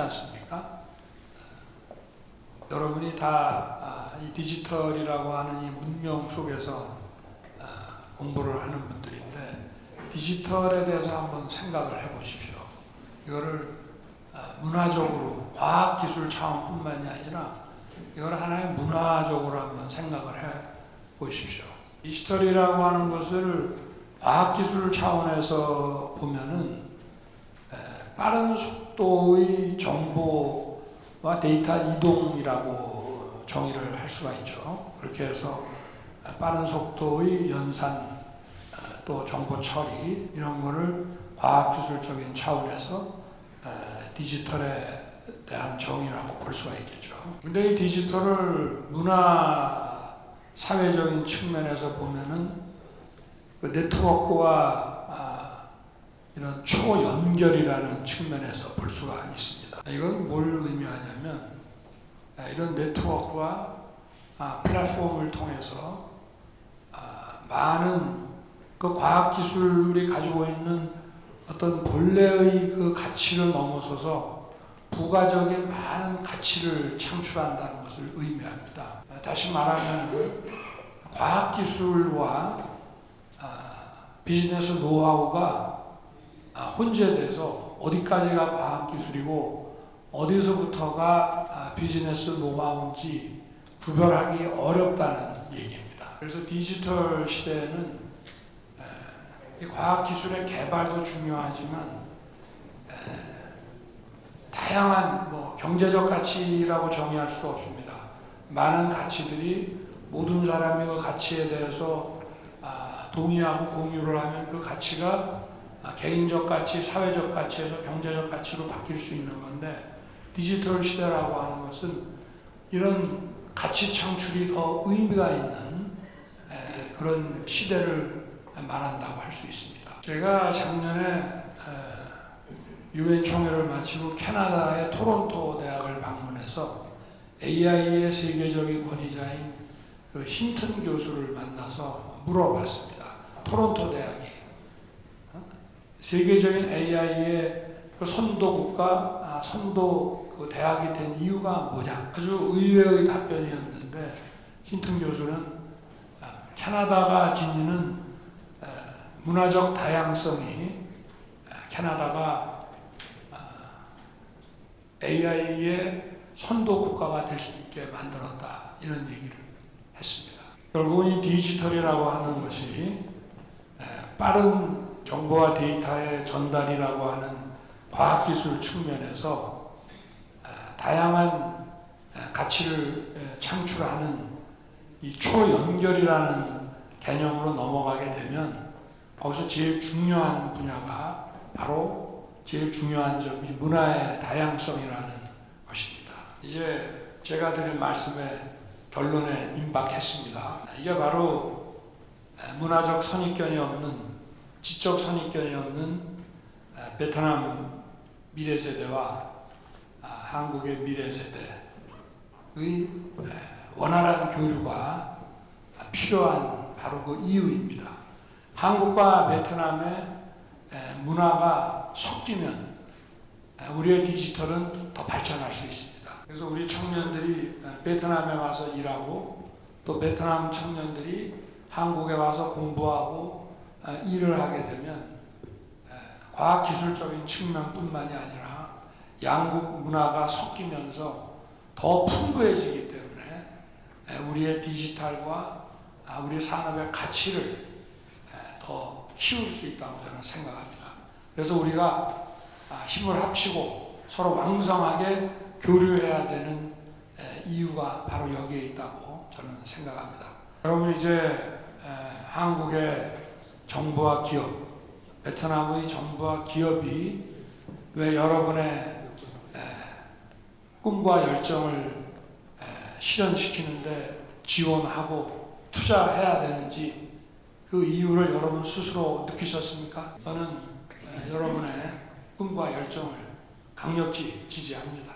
어, 않습니까? 여러분이 다이 디지털이라고 하는 이 문명 속에서 어, 공부를 하는 분들인데 디지털에 대해서 한번 생각을 해보십시오. 이거를 어, 문화적으로 과학기술 차원뿐만이 아니라 이걸 하나의 문화적으로 한번 생각을 해 보십시오. 디지털이라고 하는 것을 과학기술 차원에서 보면은 에, 빠른 속도의 정보와 데이터 이동이라고 정의를 할 수가 있죠. 그렇게 해서 빠른 속도의 연산 어, 또 정보 처리 이런 거를 과학기술적인 차원에서 에, 디지털에 대한 정의라고 볼 수가 있겠죠. 근데 이 디지털을 문화 사회적인 측면에서 보면은 그 네트워크와 아, 이런 초연결이라는 측면에서 볼 수가 있습니다. 이건 뭘 의미하냐면 아, 이런 네트워크와 아, 플랫폼을 통해서 아, 많은 그 과학기술이 가지고 있는 어떤 본래의 그 가치를 넘어서서 부가적인 많은 가치를 창출한다는 것을 의미합니다. 아, 다시 말하면 과학기술과 아, 비즈니스 노하우가 아, 혼재돼서 어디까지가 과학기술이고 어디서부터가 아, 비즈니스 노하우인지 구별하기 어렵다는 얘기입니다. 그래서 디지털 시대에는 과학기술의 개발도 중요하지만 에, 다양한 뭐 경제적 가치라고 정의할 수도 없습니다. 많은 가치들이 모든 사람이 그 가치에 대해서 아, 동의하고 공유를 하면 그 가치가 아, 개인적 가치, 사회적 가치에서 경제적 가치로 바뀔 수 있는 건데 디지털 시대라고 하는 것은 이런 가치 창출이 더 의미가 있는 에, 그런 시대를 말한다고 할 수 있습니다. 제가 작년에 유엔 총회를 마치고 캐나다의 토론토 대학을 방문해서 AI의 세계적인 권위자인 그 힌튼 교수를 만나서 물어봤습니다. 토론토 대학이 어? 세계적인 AI의 그 선도 국가, 아, 선도 그 대학이 된 이유가 뭐냐? 아주 의외의 답변이었는데 힌튼 교수는 아, 캐나다가 지니는 에, 문화적 다양성이 에, 캐나다가 AI의 선도 국가가 될 수 있게 만들었다 이런 얘기를 했습니다. 결국은 이 디지털이라고 하는 것이 에, 빠른 정보와 데이터의 전달이라고 하는 과학기술 측면에서 에, 다양한 에, 가치를 에, 창출하는 이 초연결이라는 개념으로 넘어가게 되면 거기서 제일 중요한 분야가 바로 제일 중요한 점이 문화의 다양성이라는 것입니다. 이제 제가 드릴 말씀의 결론에 임박했습니다. 이게 바로 문화적 선입견이 없는 지적 선입견이 없는 베트남 미래 세대와 아, 한국의 미래 세대의 원활한 교류가 필요한 바로 그 이유입니다. 한국과 베트남의 문화가 섞이면 우리의 디지털은 더 발전할 수 있습니다. 그래서 우리 청년들이 베트남에 와서 일하고 또 베트남 청년들이 한국에 와서 공부하고 일을 하게 되면 과학기술적인 측면뿐만이 아니라 양국 문화가 섞이면서 더 풍부해지기 때문에 우리의 디지털과 우리 산업의 가치를 더 키울 수 있다고 저는 생각합니다. 그래서 우리가 힘을 합치고 서로 왕성하게 교류해야 되는 이유가 바로 여기에 있다고 저는 생각합니다. 여러분 이제 한국의 정부와 기업, 베트남의 정부와 기업이 왜 여러분의 꿈과 열정을 실현시키는데 지원하고 투자해야 되는지 그 이유를 여러분 스스로 느끼셨습니까? 저는 여러분의 꿈과 열정을 강력히 지지합니다.